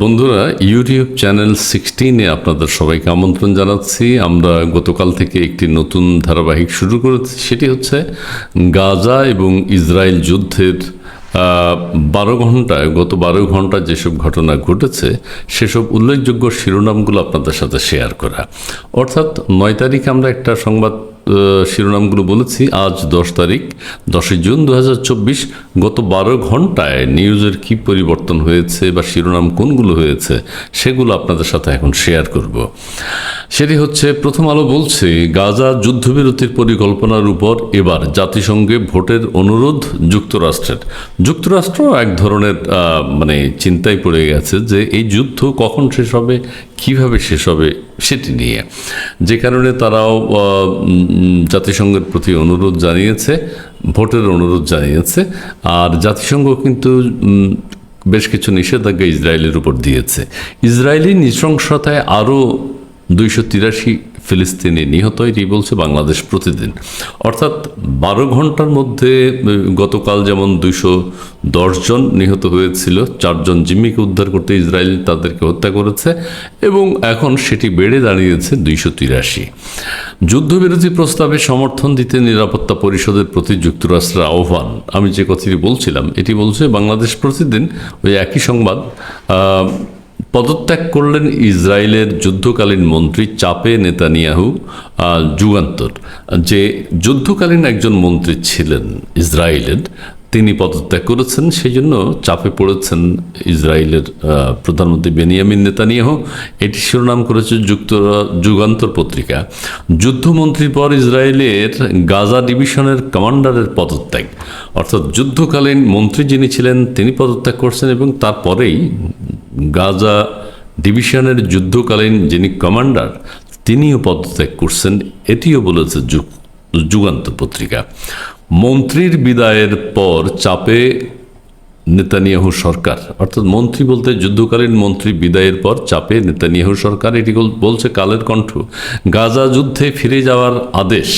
বন্ধুরা YouTube channel সিক্সটিনে আপনাদের সবাইকে আমন্ত্রণ জানাচ্ছি। আমরা গতকাল থেকে একটি নতুন ধারাবাহিক শুরু করেছি, সেটি হচ্ছে গাজা এবং ইসরায়েল যুদ্ধের বারো ঘন্টায় গত বারো ঘণ্টা যেসব ঘটনা ঘটেছে, সেসব উল্লেখযোগ্য শিরোনামগুলো আপনাদের সাথে শেয়ার করা। অর্থাৎ নয় তারিখে আমরা একটা সংবাদ শিরোনামগুলো বলেছি। আজ দশ তারিখ, দশই জুন দু হাজার চব্বিশ, গত বারো ঘন্টায় নিউজের কি পরিবর্তন হয়েছে বা শিরোনাম কোনগুলো হয়েছে সেগুলো আপনাদের সাথে এখন শেয়ার করব। সেটি হচ্ছে, প্রথম আলো বলছে, গাজা যুদ্ধবিরতির পরিকল্পনার উপর এবার জাতিসংঘে ভোটের অনুরোধ যুক্তরাষ্ট্রের। যুক্তরাষ্ট্র এক ধরনের মানে চিন্তায় পড়ে গেছে যে এই যুদ্ধ কখন শেষ হবে, কীভাবে শেষ হবে সেটি নিয়ে। যে কারণে তারাও জাতিসংঘের প্রতি অনুরোধ জানিয়েছে, ভোটের অনুরোধ জানিয়েছে, আর জাতিসংঘ কিন্তু বেশ কিছু নিষেধাজ্ঞা ইসরায়েলের উপর দিয়েছে। ইসরায়েলি নৃশংসতায় আরও দুইশো তিরাশি ফিলিস্তিনি নিহত এটি বলছে বাংলাদেশ প্রতিদিন। অর্থাৎ বারো ঘণ্টার মধ্যে গতকাল যেমন দুইশো জন নিহত হয়েছিল চারজন জিম্মিকে উদ্ধার করতে ইসরায়েল তাদেরকে হত্যা করেছে এবং এখন সেটি বেড়ে দাঁড়িয়েছে দুইশো তিরাশি। যুদ্ধবিরতি প্রস্তাবে সমর্থন দিতে নিরাপত্তা পরিষদের প্রতি যুক্তরাষ্ট্রের আহ্বান। আমি যে কথাটি বলছিলাম, এটি বলছে বাংলাদেশ প্রতিদিন ওই একই সংবাদ পদত্যাগ করলেন ইসরায়েলের যুদ্ধকালীন মন্ত্রী চাপে নেতানিয়াহু যুগান্তর। যে যুদ্ধকালীন একজন মন্ত্রী ছিলেন ইসরায়েলের, তিনি পদত্যাগ করেছেন সেই জন্য চাপে পড়েছেন ইসরায়েলের প্রধানমন্ত্রী বেনিয়ামিন নেতানিয়াহু। এটি শিরোনাম করেছে যুক্ত, যুগান্তর পত্রিকা। যুদ্ধমন্ত্রীর পর ইসরায়েলের গাজা ডিভিশনের কমান্ডারের পদত্যাগ। অর্থাৎ যুদ্ধকালীন মন্ত্রী যিনি ছিলেন, তিনি পদত্যাগ করছেন এবং তারপরেই গাজা ডিভিশনের যুদ্ধকালীন যিনি কমান্ডার, তিনিও পদত্যাগ করছেন। এটিও বলেছে যুগ, যুগান্ত পত্রিকা। মন্ত্রীর বিদায়ের পর চাপে নেতানিয়াহু সরকার, অর্থাৎ মন্ত্রী বলতে যুদ্ধকালীন মন্ত্রী বিদায়ের পর চাপে নেতানিয়াহু সরকার, এটি বলছে কালের কণ্ঠ। গাজা যুদ্ধে ফিরে যাওয়ার আদেশ,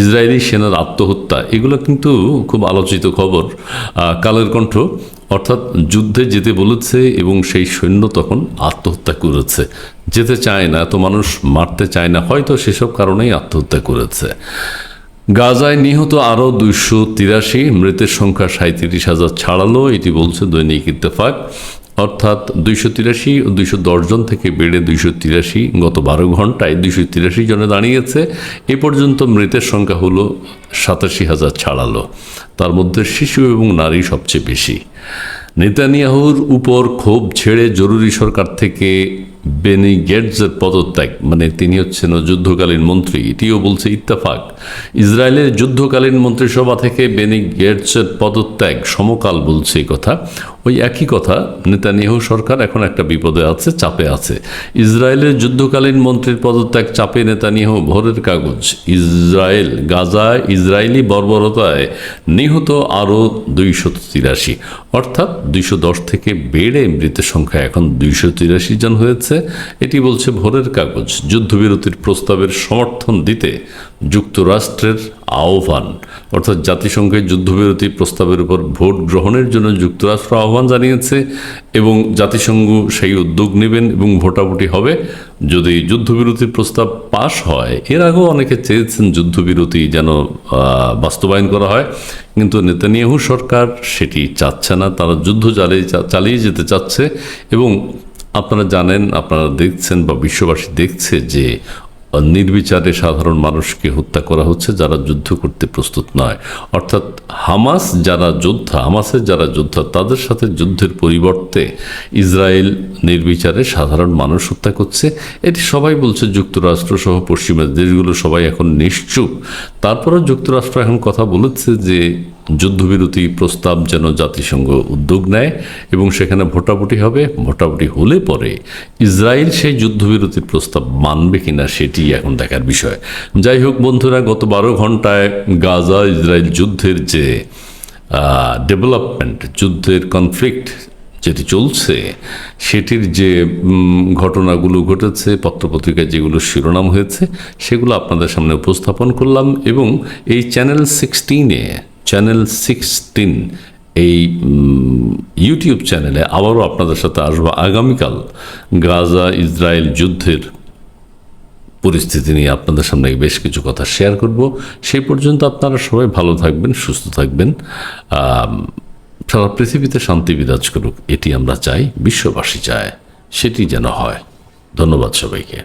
ইসরায়েলি সেনার আত্মহত্যা, এগুলো কিন্তু খুব আলোচিত খবর কালের কণ্ঠ। অর্থাৎ যুদ্ধে যেতে বলেছে এবং সেই সৈন্য তখন আত্মহত্যা করেছে। যেতে চায় না, তো মানুষ মারতে চায় না, হয়তো সেসব কারণেই আত্মহত্যা করেছে। গাজায় নিহত আরও দুইশো তিরাশি, মৃতের সংখ্যা সাঁত্রিশ হাজার ছাড়ালো, এটি বলছে দৈনিক ইত্তেফাক। অর্থাৎ দুইশো তিরাশি ও দুইশো জন থেকে বেড়ে দুইশো তিরাশি গত বারো ঘন্টায় দুইশো তিরাশি জনে দাঁড়িয়েছে। এ পর্যন্ত মৃতের সংখ্যা হলো সাতাশি হাজার ছাড়ালো। তার মধ্যে শিশু এবং নারী সবচেয়ে বেশি। নেতানিয়াহুর উপর ক্ষোভ ছেড়ে জরুরি সরকার থেকে বেনি গেটসের পদত্যাগ মানে তিনি হচ্ছেন যুদ্ধকালীন মন্ত্রী, এটিও বলছে ইত্তাফাক। ইসরায়েলের যুদ্ধকালীন মন্ত্রিসভা থেকে বেনি গেটসের পদত্যাগ, সমকাল বলছে কথা। ওই একই কথা, নেতানিয়াহু সরকার এখন একটা বিপদে আছে, চাপে আছে। ইসরায়েলের যুদ্ধকালীন মন্ত্রীর পদত্যাগ চাপে নেতানিয়াহু ভোরের কাগজ। ইসরায়েল, গাজায় ইসরায়েলি বর্বরতায় নিহত আরও দুইশো তিরাশি। অর্থাৎ দুইশো দশ থেকে বেড়ে মৃতের সংখ্যা এখন দুইশো তিরাশি জন হয়েছে। এটি বলছে ভোরের কাগজ। যুদ্ধবিরতির প্রস্তাবের সমর্থন দিতে যুক্তরাষ্ট্রের আহ্বান, অর্থাৎ জাতিসংঘের যুদ্ধবিরতি প্রস্তাবের উপর ভোট গ্রহণের জন্য যুক্তরাষ্ট্র আহ্বান জানিয়েছে এবং জাতিসংঘ সেই উদ্যোগ নেবেন এবং ভোটাভুটি হবে। যদি যুদ্ধবিরতির প্রস্তাব পাশ হয়, এর আগেও অনেকে চেয়েছেন যুদ্ধবিরতি যেন বাস্তবায়ন করা হয়। কিন্তু নেতানিয়াহু সরকার সেটি চাচ্ছে না। তারা যুদ্ধ চালিয়ে চালিয়ে যেতে চাচ্ছে এবং আপনারা জানেন, আপনারা দেখছেন বা বিশ্ববাসী দেখছে যে নির্বিচারে সাধারণ মানুষকে হত্যা করা হচ্ছে যারা যুদ্ধ করতে প্রস্তুত নয়। অর্থাৎ হামাস যারা যোদ্ধা, হামাসের যারা যোদ্ধা, তাদের সাথে যুদ্ধের পরিবর্তে ইসরায়েল নির্বিচারে সাধারণ মানুষ হত্যা করছে। এটি সবাই বলছে যুক্তরাষ্ট্র সহ পশ্চিমের দেশগুলো সবাই এখন নিশ্চুপ। তারপরেও যুক্তরাষ্ট্র এখন কথা বলেছে যে যুদ্ধবিরতি প্রস্তাব যেন জাতিসংঘ উদ্যোগ নেয় এবং সেখানে ভোটাভুটি হবে, ভোটাভুটি হলে পরে ইসরায়েল সেই যুদ্ধবিরতির প্রস্তাব মানবে কিনা সেটি এখন দেখার বিষয়। যাই হোক বন্ধুরা, গত বারো ঘন্টায় গাজা ইসরায়েল যুদ্ধের যে ডেভেলপমেন্ট যুদ্ধের কনফ্লিক্ট যেটি চলছে, সেটির যে ঘটনাগুলো ঘটেছে, পত্রপত্রিকায় যেগুলো শিরোনাম হয়েছে, সেগুলো আপনাদের সামনে উপস্থাপন করলাম এবং এই চ্যানেল সিক্সটিনে চ্যানেল সিক্সটিন এই ইউটিউব চ্যানেলে আবারও আপনাদের সাথে আসব আগামীকাল গাজা ইসরায়েল যুদ্ধের পরিস্থিতি নিয়ে আপনাদের সামনে বেশ কিছু কথা শেয়ার করব। সেই পর্যন্ত আপনারা সবাই ভালো থাকবেন, সুস্থ থাকবেন। সারা পৃথিবীতে শান্তি বিরাজ করুক, এটি আমরা চাই, বিশ্ববাসী চায়, সেটি যেন হয়। ধন্যবাদ সবাইকে।